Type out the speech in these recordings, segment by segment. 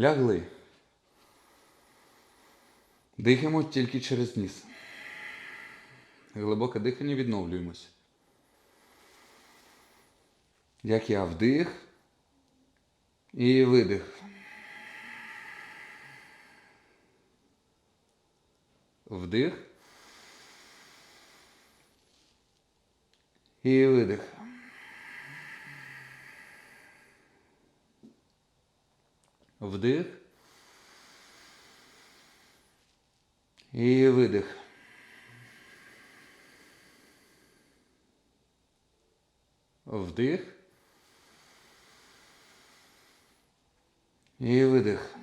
Лягли. Дихаємо тільки через ніс. Глибоке дихання відновлюємось. Як я вдих і видих. Вдих. І видих. Вдих. І видих. Вдих. І видих.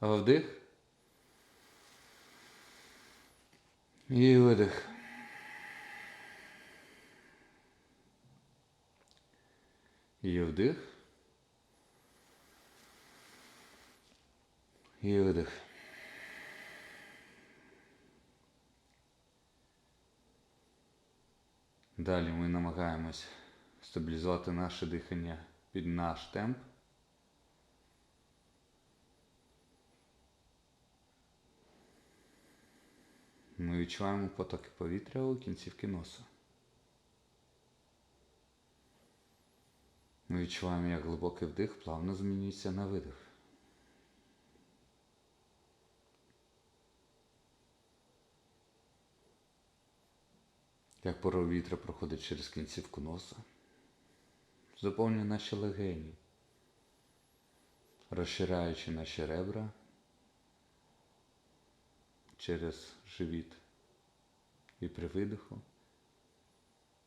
Вдих. І видих. І вдих. І видих. Далі ми намагаємось стабілізувати наше дихання під наш темп. Ми відчуваємо потоки повітря у кінцівки носа. Ми відчуваємо, як глибокий вдих плавно змінюється на видих. Як поров вітра проходить через кінцівку носа, заповнює наші легені, розширяючи наші ребра через живіт. І при видиху,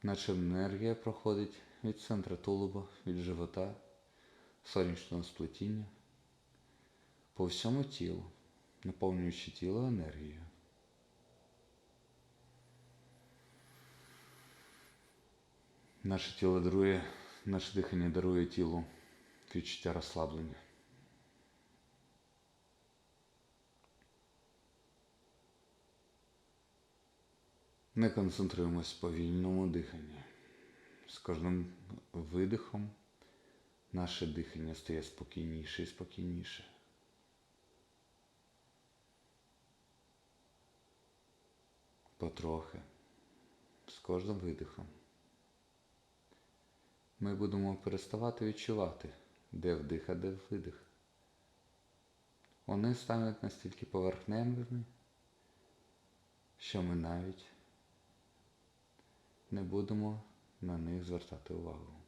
наче енергія проходить від центра тулуба, від живота, сонячного сплетіння по всьому тілу, наповнюючи тіло енергією. Наше тіло дарує, наше дихання дарує тілу відчуття розслаблення. Ми концентруємось в повільному диханні. З кожним видихом наше дихання стає спокійніше і спокійніше. Потрохи, з кожним видихом. Ми будемо переставати відчувати, де вдих, а де видих. Вони стануть настільки поверхневими, що ми навіть не будемо на них звертати увагу.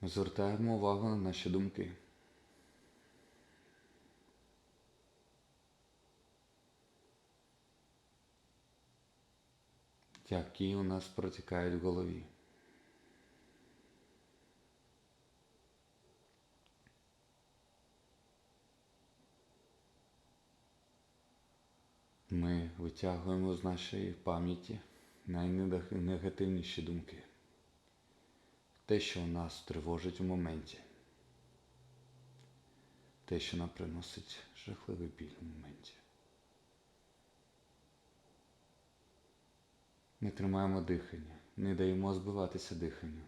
Ми звертаємо увагу на наші думки. Які у нас протікають в голові. Ми витягуємо з нашої пам'яті найнегативніші думки. Те, що нас тривожить у моменті. Те, що нам приносить жахливий біль у моменті. Ми тримаємо дихання, не даємо збиватися диханню.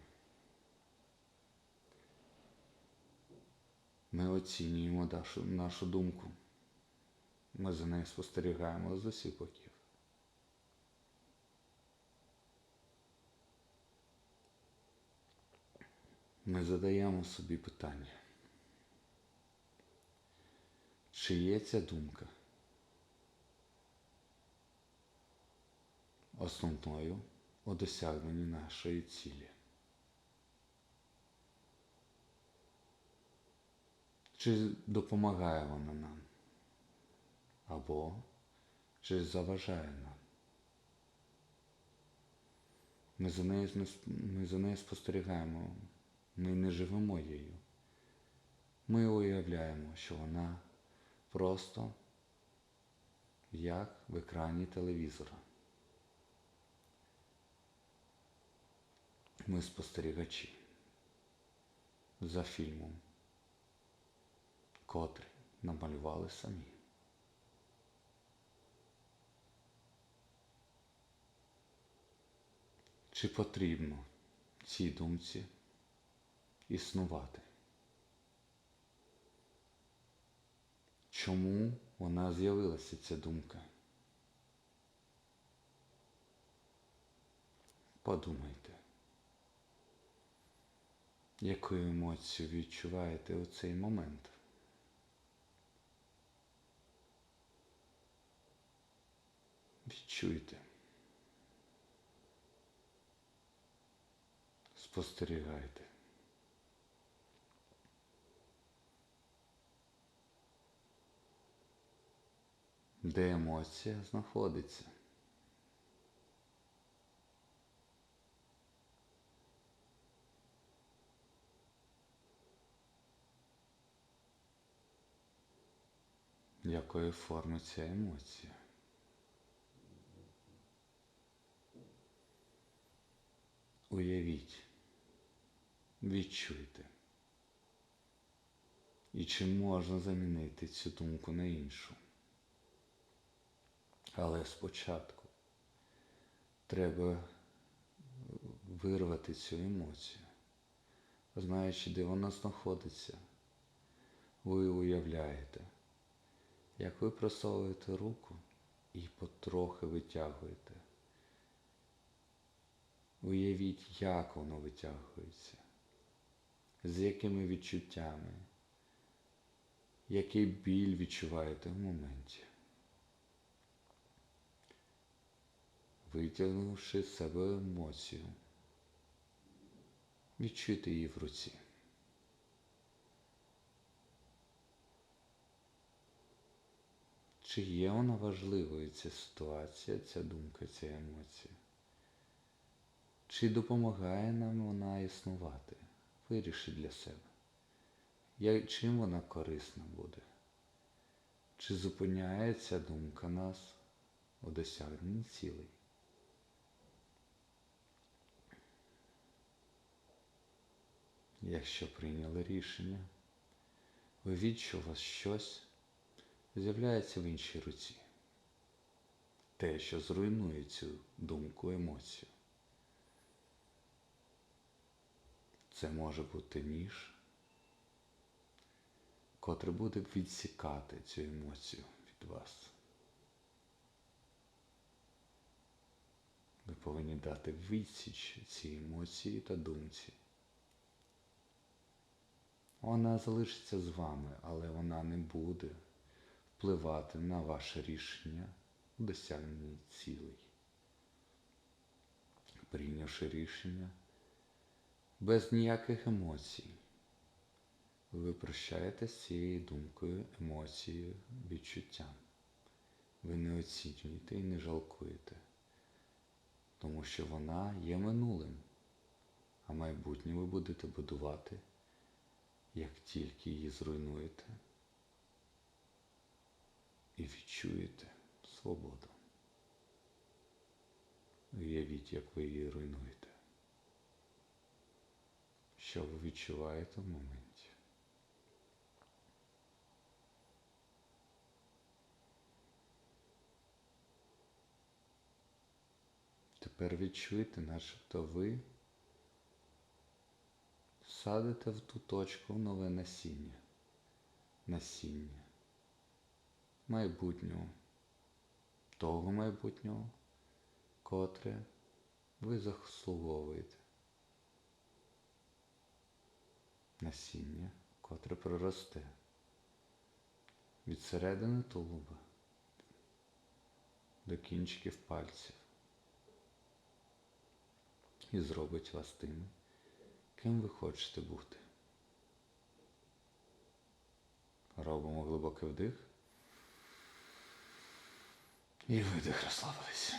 Ми оцінюємо нашу, нашу думку. Ми за нею спостерігаємо з усіх боків. Ми задаємо собі питання. Чи є ця думка основною у досягненні нашої цілі? Чи допомагає вона нам? Або чи заважає нам? Ми за нею, ми за нею спостерігаємо, живемо її. Ми уявляємо, що вона просто як в екрані телевізора. Ми спостерігачі за фільмом, котрі намалювали самі. Чи потрібно цій думці? Існувати? Чому вона з'явилася, ця думка? Подумайте, яку емоцію відчуваєте у цей момент? Відчуйте. Спостерігайте. Де емоція знаходиться? Якої форми ця емоція? Уявіть, відчуйте. І чи можна замінити цю думку на іншу? Але спочатку треба вирвати цю емоцію. Знаючи, де вона знаходиться, ви уявляєте, як ви просовуєте руку і потрохи витягуєте. Уявіть, як воно витягується, з якими відчуттями, який біль відчуваєте в моменті. Витягнувши з себе емоцію, відчуйте її в руці. Чи є вона важливою ця ситуація, ця думка, ця емоція? Чи допомагає нам вона існувати? Вирішіть для себе. Я- Чим вона корисна буде? Чи зупиняє ця думка нас у досягненні цілей? Якщо прийняли рішення, уявіть, що у вас щось з'являється в іншій руці. Те, що зруйнує цю думку, емоцію. Це може бути ніж, котрий буде відсікати цю емоцію від вас. Ви повинні дати відсіч цій емоції та думці. Вона залишиться з вами, але вона не буде впливати на ваше рішення у досягненні цілей. Прийнявши рішення без ніяких емоцій, ви прощаєте з цією думкою, емоцією, відчуттям. Ви не оцінюєте і не жалкуєте, тому що вона є минулим, а майбутнє ви будете будувати як тільки її зруйнуєте і відчуєте свободу. Уявіть, як ви її руйнуєте. Що ви відчуваєте в моменті? Тепер відчуйте, начебто ви садите в ту точку нове насіння. Насіння майбутнього, того майбутнього, котре ви заслуговуєте. Насіння, котре проросте від середини тулуба до кінчиків пальців і зробить вас тим, ким ви хочете бути. Робимо глибокий вдих. І видих розслабились.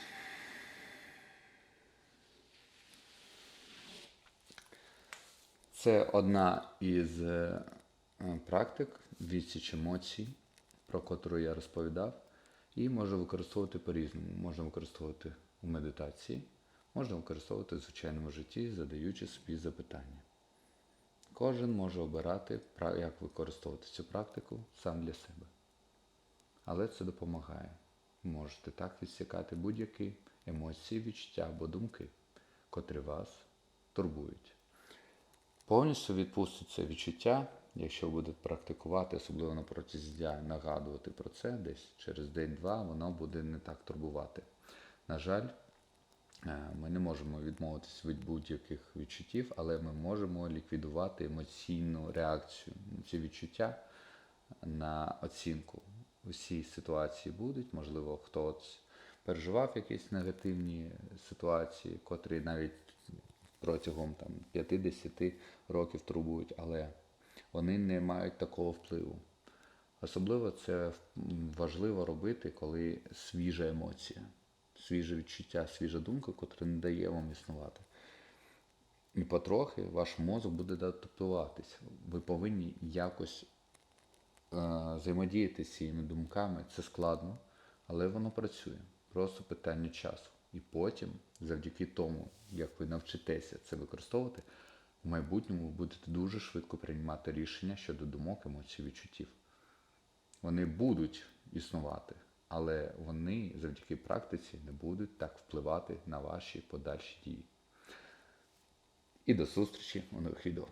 Це одна із е, практик відсіч емоцій, про котру я розповідав, і можна використовувати по-різному. Можна використовувати у медитації, можна використовувати в звичайному житті, задаючи собі запитання. Кожен може обирати, як використовувати цю практику сам для себе. Але це допомагає. Можете так відсікати будь-які емоції, відчуття або думки, котрі вас турбують. Повністю відпуститься відчуття, якщо будете практикувати, особливо на протязі дня, нагадувати про це, десь через день-два воно буде не так турбувати. На жаль, ми не можемо відмовитися від будь-яких відчуттів, але ми можемо ліквідувати емоційну реакцію ці відчуття на оцінку. Усі ситуації будуть, можливо, хто переживав якісь негативні ситуації, котрі навіть протягом там, 50 років турбують, але вони не мають такого впливу. Особливо це важливо робити, коли свіжа емоція, свіже відчуття, свіжа думка, котра не дає вам існувати. І потрохи ваш мозок буде адаптуватись. Ви повинні якось е, взаємодіяти з цими думками. Це складно, але воно працює. Просто питання часу. І потім, завдяки тому, як ви навчитеся це використовувати, в майбутньому ви будете дуже швидко приймати рішення щодо думок, емоцій, відчуттів. Вони будуть існувати, але вони завдяки практиці не будуть так впливати на ваші подальші дії. І до зустрічі у нових відео.